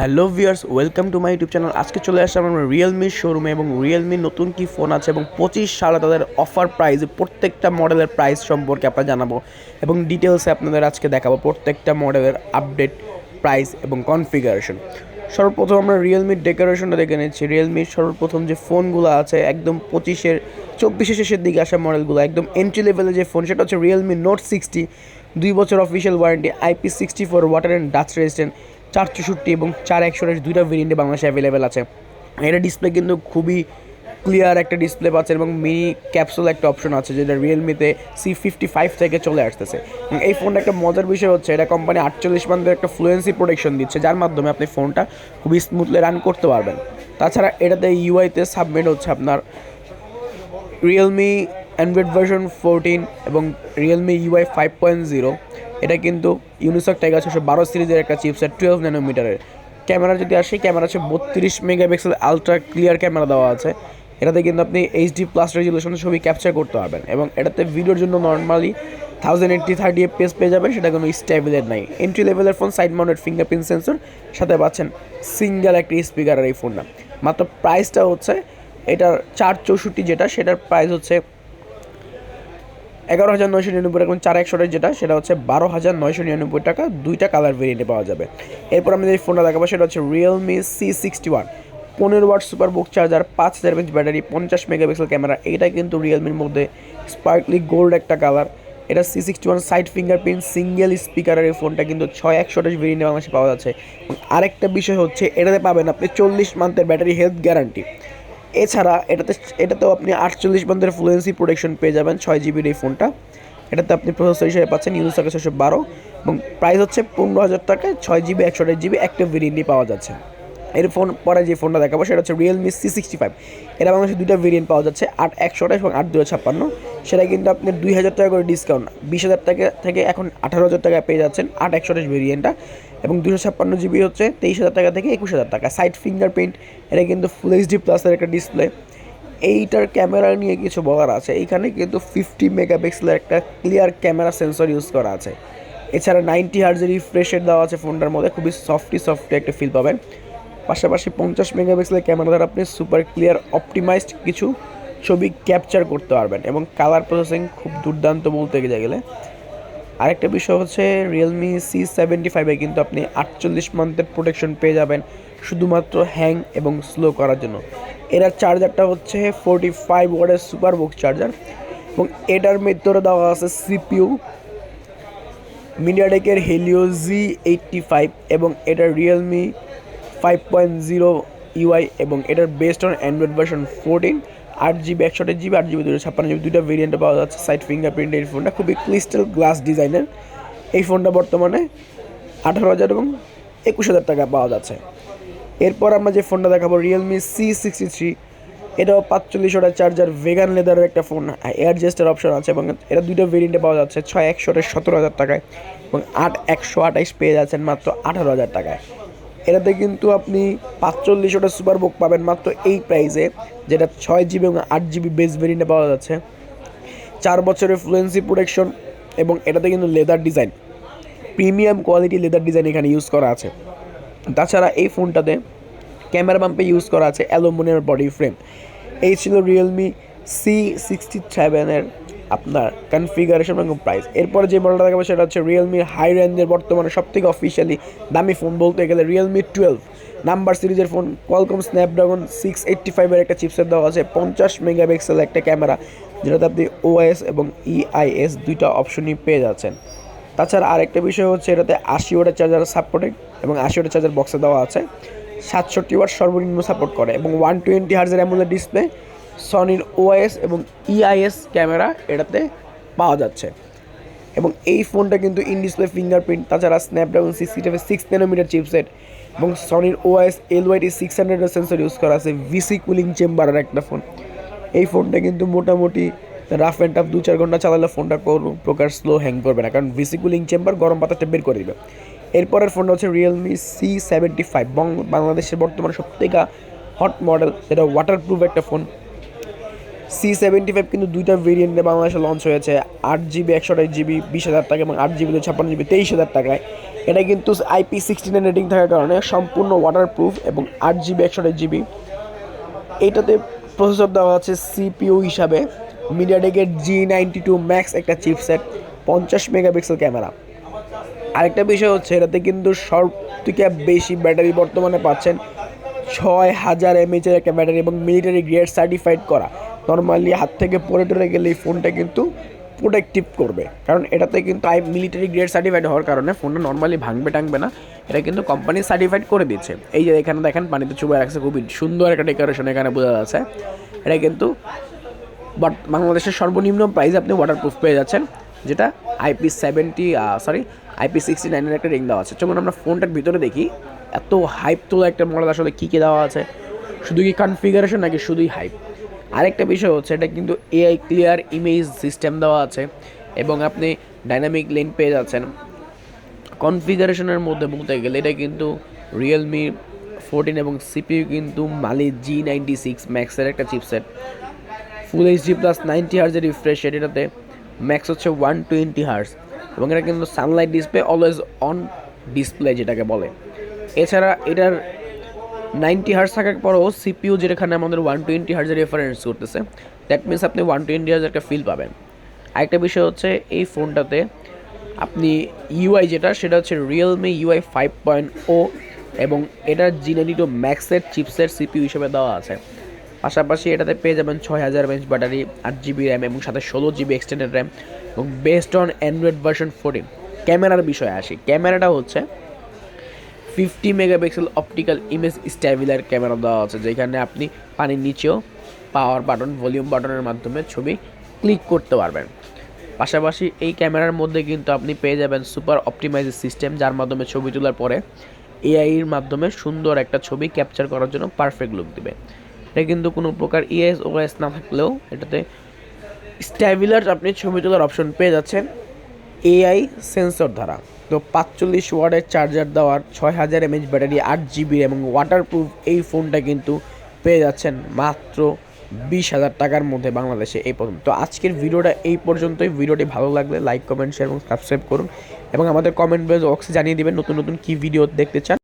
Hello viewers, welcome to my YouTube channel. আজকে চলে আসলাম আমরা রিয়েলমির শোরুমে এবং রিয়েলমির নতুন কি ফোন আছে এবং পঁচিশ সালে তাদের অফার প্রাইস প্রত্যেকটা মডেলের প্রাইস সম্পর্কে আপনারা জানাব এবং ডিটেলসে আপনাদের আজকে দেখাবো প্রত্যেকটা মডেলের আপডেট প্রাইস এবং কনফিগারেশন সর্বপ্রথম আমরা রিয়েলমির ডেকোরেশনটা দেখে নিচ্ছি। রিয়েলমির সর্বপ্রথম যে ফোনগুলো আছে, একদম পঁচিশের, চব্বিশের শেষের দিকে আসা মডেলগুলো একদম এন্ট্রি লেভেলের যে ফোন সেটা হচ্ছে রিয়েলমি নোট সিক্সটি দুই বছর official warranty, IP sixty four water and dust resistant চার চৌষট্টি এবং চার একশো দুইটা ভেরিয়েন্টে বাংলাদেশে অ্যাভেলেবেল আছে। এটা ডিসপ্লে কিন্তু খুবই ক্লিয়ার একটা ডিসপ্লে পাচ্ছেন এবং মিনি ক্যাপসুল একটা অপশন আছে যেটা রিয়েলমিতে সি ফিফটি ফাইভ থেকে চলে আসতেছে। এই ফোনটা একটা মজার বিষয় হচ্ছে, এটা কোম্পানি আটচল্লিশ মান্থের একটা ফ্লুয়েন্সি প্রোটেকশন দিচ্ছে, যার মাধ্যমে আপনি ফোনটা খুবই স্মুথলি রান করতে পারবেন। তাছাড়া এটাতে ইউআইতে সাবমিট হচ্ছে আপনার রিয়েলমি অ্যান্ড্রয়েড ভার্সন ফোরটিন এবং Realme UI five point zero এটা কিন্তু ইউনিসক টাইগার ছশো বারো সিরিজের একটা চিপসেট টুয়েলভ ন্যানোমিটারের ক্যামেরা যদি আসে, ক্যামেরা আছে বত্রিশ মেগাপিক্সেল আলট্রা ক্লিয়ার ক্যামেরা দেওয়া আছে। এটাতে কিন্তু আপনি এইচডি প্লাস রেজুলেশন ছবি ক্যাপচার করতে পারবেন এবং এটাতে ভিডিওর জন্য normally thousand eighty thirty FPS পেয়ে যাবেন, সেটা কোনো স্টেবিলের নাই। এন্ট্রি লেভেলের phone side mounted fingerprint sensor সাথে পাচ্ছেন সিঙ্গেল একটি স্পিকারের এই ফোনটা মাত্র প্রাইসটা হচ্ছে, এটার চার চৌষট্টি যেটা, সেটার প্রাইস হচ্ছে এগারো হাজার নয়শো নিরানব্বই এবং চার একশোটা যেটা, সেটা হচ্ছে বারো হাজার নয়শো নিরানব্বই টাকা। দুইটা কালার ভেরিয়েন্টে পাওয়া যাবে। এরপর আমি যে ফোনটা দেখাবো, সেটা হচ্ছে রিয়েলমি সি সিক্সটি ওয়ান পনেরো ওয়াট সুপার বুক চার্জার পাঁচ হাজার এমএচ ব্যাটারি, পঞ্চাশ মেগাপিক্সেল ক্যামেরা। এটা কিন্তু রিয়েলমির মধ্যে স্পার্কলি গোল্ড একটা কালার এটা C sixty one side fingerprint single স্পিকারের এই ফোনটা কিন্তু ছয় একশোটা ভেরিয়েন্টে বাংলাদেশে পাওয়া যাচ্ছে। আরেকটা বিষয় হচ্ছে, এটাতে পাবেন আপনি চল্লিশ মান্থের ব্যাটারি হেলথ গ্যারান্টি এছাড়া এটাতে, এটাতেও আপনি আটচল্লিশ বান্দের ফ্লুয়েন্সি প্রোটেকশন পেয়ে যাবেন, ছয় জিবির এই ফোনটা এটাতে আপনি প্রসেসর হিসেবে পাচ্ছেন ইউনিসকে ছশো বারো, এবং প্রাইস হচ্ছে পনেরো হাজার টাকায় ছয় জিবি একশো আঠাশ জিবি অ্যাক্টিভ ভেরিয়েন্টই পাওয়া যাচ্ছে। এর ফোন পরে যে ফোনটা দেখাবো, সেটা হচ্ছে রিয়েলমি সি সিক্সটি ফাইভ এটা বাংলাদেশে দুইটা ভেরিয়েন্ট পাওয়া যাচ্ছে, আট, একশো আঠাশ এবং আট দুশো ছাপ্পান্ন। সেটা কিন্তু আপনি দুই হাজার টাকা করে ডিসকাউন্ট বিশ হাজার টাকা থেকে এখন আঠারো হাজার টাকা পেয়ে যাচ্ছেন আট একশো আঠাশ ভেরিয়েন্টটা এবং দুশো ছাপ্পান্ন জিবি হচ্ছে তেইশ হাজার টাকা থেকে একুশ হাজার টাকা। সাইড ফিঙ্গারপ্রিন্ট এটা কিন্তু ফুল এইচডি প্লাসের একটা ডিসপ্লে এইটার ক্যামেরা নিয়ে কিছু বলার আছে। এইখানে কিন্তু ফিফটি মেগাপিক্সেলের একটা ক্লিয়ার ক্যামেরা সেন্সর ইউজ করা আছে। এছাড়া নাইনটি হার্জের রিফ্রেশের দেওয়া আছে ফোনটার মধ্যে। খুবই সফটি সফটি একটা ফিল পাবেন। পাশাপাশি পঞ্চাশ মেগাপিক্সেলের ক্যামেরা দ্বারা আপনি সুপার ক্লিয়ার অপটিমাইজড কিছু ছবি ক্যাপচার করতে পারবেন এবং কালার প্রসেসিং খুব দুর্দান্ত বলতে গেলে আরেকটা বিষয় হচ্ছে রিয়েলমি সি সেভেন্টি ফাইভে কিন্তু আপনি আটচল্লিশ মান্থের প্রোটেকশন পেয়ে যাবেন শুধুমাত্র হ্যাং এবং স্লো করার জন্য। এটার চার্জারটা হচ্ছে ফোরটি ফাইভ ওয়ার্ডের সুপার বক্স চার্জার এবং এটার ভিতরে দেওয়া আছে সিপিউ মিডিয়াটেকের হেলিও জি এইটটি ফাইভ এবং এটার Realme five point zero UI এবং এটার based on android version fourteen আট জিবি একশো আট জিবি আট জিবি দুশো ছাপ্পান্ন জিবি দুইটা ভেরিয়েন্টে পাওয়া যাচ্ছে সাইড ফিঙ্গারপ্রিন্ট এই ফোনটা খুবই ক্রিস্টাল গ্লাস ডিজাইনের এই ফোনটা বর্তমানে আঠারো হাজার এবং একুশ হাজার টাকা পাওয়া যাচ্ছে। এরপর আমরা যে ফোনটা দেখাবো রিয়েলমি সি সিক্সটি থ্রি এটাও পাঁচচল্লিশ ওটা চার্জার ভেগান লেদারের একটা ফোন এয়ার জেস্টের অপশন আছে এবং এটা দুটো ভেরিয়েন্টে পাওয়া যাচ্ছে, ছয় একশোটা সতেরো হাজার টাকায় এবং আট, একশো আঠাইশ পেয়ে যাচ্ছেন মাত্র আঠারো হাজার টাকায়। এটাতে কিন্তু আপনি পাঁচচল্লিশ ওটা সুপার বুক পাবেন মাত্র এই প্রাইসে যেটা ছয় জিবি এবং আট জিবি বেস ভেরিয়েন্টে পাওয়া যাচ্ছে। চার বছরের ফ্লুয়েন্সি প্রোটেকশন এবং এটাতে কিন্তু leather design premium quality leather design এখানে ইউজ করা আছে। তাছাড়া এই ফোনটাতে ক্যামেরা বাম্পে ইউজ করা আছে অ্যালুমিনিয়াম বডি ফ্রেম এই ছিল রিয়েলমি সি সিক্সটি সেভেনের আপনার কনফিগারেশন এবং প্রাইস এরপরে যে মডেলটা দেখাবো সেটা হচ্ছে রিয়েলমির হাই রেঞ্জের বর্তমানে সব থেকে অফিসিয়ালি দামি ফোন বলতে গেলে রিয়েলমি টুয়েলভ নাম্বার সিরিজের phone Qualcomm Snapdragon six eighty ফাইভের একটা চিপসেট দেওয়া আছে, পঞ্চাশ মেগাপিক্সেল একটা ক্যামেরা যেটাতে আপনি ওএস এবং ইআইএস দুইটা অপশনই পেয়ে যাচ্ছেন। তাছাড়া আরেকটা বিষয় হচ্ছে এটাতে আশি ওয়াটের চার্জার সাপোর্টেড এবং আশি ওয়াটের চার্জার বক্সে দেওয়া আছে। সাতষট্টি ওয়াট সর্বনিম্ন সাপোর্ট করে এবং ওয়ান টোয়েন্টি হার্জের অ্যামোলেড ডিসপ্লে সনির ওআইএস এবং ইআইএস ক্যামেরা এটাতে পাওয়া যাচ্ছে। এবং এই ফোনটা কিন্তু ইন ডিসপ্লে ফিঙ্গারপ্রিন্ট তাছাড়া স্ন্যাপড্রাগন সিক্সটি টাইপের সিক্স ন্যানোমিটার চিপসেট এবং সনির OIS L Y T six হান্ড্রেডের সেন্সর ইউজ করা আছে ভিসি কুলিং চেম্বারের একটা ফোন এই ফোনটা কিন্তু মোটামুটি রাফ অ্যান্ড টাফ দু চার ঘণ্টা চালালে ফোনটা কোনো প্রকার স্লো হ্যাং করবে না, কারণ ভিসি কুলিং চেম্বার গরম বাতাসটা বের করে দেবে। এরপরের ফোনটা হচ্ছে রিয়েলমি সি সেভেন্টি ফাইভ বাংলাদেশের বর্তমানে সবথেকে হট মডেল যেটা ওয়াটারপ্রুফ একটা ফোন সি সেভেন্টি ফাইভ কিন্তু দুইটা ভেরিয়েন্টে বাংলাদেশে লঞ্চ হয়েছে। আট জিবি একশো আঠাশ জিবি বিশ হাজার টাকা এবং আট জিবি ছাপ্পান্ন জিবি তেইশ হাজার টাকায়। এটা কিন্তু আইপি সিক্সটি নাইন রেটিং থাকার কারণে সম্পূর্ণ ওয়াটার প্রুফ এবং আট জিবি একশো আঠাশ জিবি এইটাতে প্রসেসর দেওয়া আছে সিপিইউ হিসাবে মিডিয়া মিডিয়াটেকের জি নাইনটি টু ম্যাক্স একটা চিপসেট পঞ্চাশ মেগাপিক্সেল ক্যামেরা আরেকটা বিষয় হচ্ছে, এটাতে কিন্তু সব থেকে বেশি ব্যাটারি বর্তমানে পাচ্ছেন ছয় হাজার এমএচের একটা ব্যাটারি এবং মিলিটারি গ্রেড সার্টিফাইড করা। নর্মালি হাত থেকে পরে টরে গেলে এই ফোনটা কিন্তু প্রোটেক্টিভ করবে। কারণ এটাতে কিন্তু আই মিলিটারি গ্রেড সার্টিফাইড হওয়ার কারণে ফোনটা নর্মালি ভাঙবে, টাঙবে না। এটা কিন্তু কোম্পানি সার্টিফাইড করে দিচ্ছে এই যে এখানে দেখেন, পানিতে চুবে রাখছে, খুবই সুন্দর একটা ডেকোরেশন এখানে বোঝা যাচ্ছে। এটা কিন্তু বাট বাংলাদেশের সর্বনিম্ন প্রাইস আপনি ওয়াটার ওয়াটারপ্রুফ পেয়ে যাচ্ছেন, যেটা IP seventy sorry IP sixty নাইনের একটা রিং দেওয়া আছে। যখন আমরা ফোনটার ভিতরে দেখি, এত হাইপ তোলা একটা মডেল আসলে কী কী দেওয়া আছে। শুধু কি কনফিগারেশন নাকি শুধুই হাইপ আরেকটা বিষয় হচ্ছে এটা কিন্তু এআই ক্লিয়ার ইমেজ সিস্টেম দেওয়া আছে এবং আপনি ডাইনামিক লেন পেয়ে যাচ্ছেন। কনফিগারেশনের মধ্যে বলতে গেলে এটা কিন্তু রিয়েলমি ফোরটিন এবং সিপিইউ কিন্তু মালি জি নাইনটি সিক্স ম্যাক্সের একটা chipset full HD plus ninety হার্জের refresh rate এটাতে। ম্যাক্স হচ্ছে ওয়ান টোয়েন্টি হার্স এবং এটা কিন্তু sunlight display always on display যেটাকে বলে। এছাড়া এটার নাইনটি হার্স থাকার পরেও সিপিইউ যেখানে আমাদের ওয়ান টোয়েন্টি হার্জের রেফারেন্স করতেছে দ্যাট মিনস আপনি ওয়ান টোয়েন্টি হার্জের একটা ফিল পাবেন। আরেকটা বিষয় হচ্ছে, এই ফোনটাতে আপনি ইউআই যেটা, সেটা হচ্ছে Realme UI five point o এবং এটা জিনানি টু ম্যাক্সের চিপসের সিপিইউ হিসেবে দেওয়া আছে। পাশাপাশি এটাতে পেয়ে যাবেন ছয় হাজার এমএচ ব্যাটারি, আট জিবি র্যাম এবং সাথে ষোলো জিবি এক্সটেন্ডেড র্যাম এবং based on Android version fourteen ক্যামেরার বিষয়ে আসি। ক্যামেরাটা হচ্ছে fifty megapixel optical image stabilizer camera দেওয়া আছে, যেখানে আপনি পানির নিচেও পাওয়ার বাটন ভলিউম বাটনের মাধ্যমে ছবি ক্লিক করতে পারবেন। পাশাপাশি এই ক্যামেরার মধ্যে কিন্তু আপনি পেয়ে যাবেন সুপার অপটিমাইজ সিস্টেম যার মাধ্যমে ছবি তোলার পরে এআইয়ের মাধ্যমে সুন্দর একটা ছবি ক্যাপচার করার জন্য পারফেক্ট লুক দেবে। এটা কিন্তু কোনো প্রকার ইএস ওএস না থাকলেও এটাতে স্ট্যাবিলার আপনি ছবি তোলার অপশন পেয়ে যাচ্ছেন এআই সেন্সর দ্বারা। তো পাঁচচল্লিশ ওয়ার্ডের চার্জার দেওয়ার ছয় হাজার এমএচ ব্যাটারি, আট জিবি এবং ওয়াটারপ্রুফ এই ফোনটা কিন্তু পেয়ে যাচ্ছেন মাত্র বিশ হাজার টাকার মধ্যে বাংলাদেশে এই পর্যন্ত। তো আজকের ভিডিওটা এই পর্যন্তই। ভিডিওটি ভালো লাগলে লাইক কমেন্ট শেয়ার এবং সাবস্ক্রাইব করুন এবং আমাদের কমেন্ট বক্সে জানিয়ে দেবেন নতুন নতুন কী ভিডিও দেখতে চান।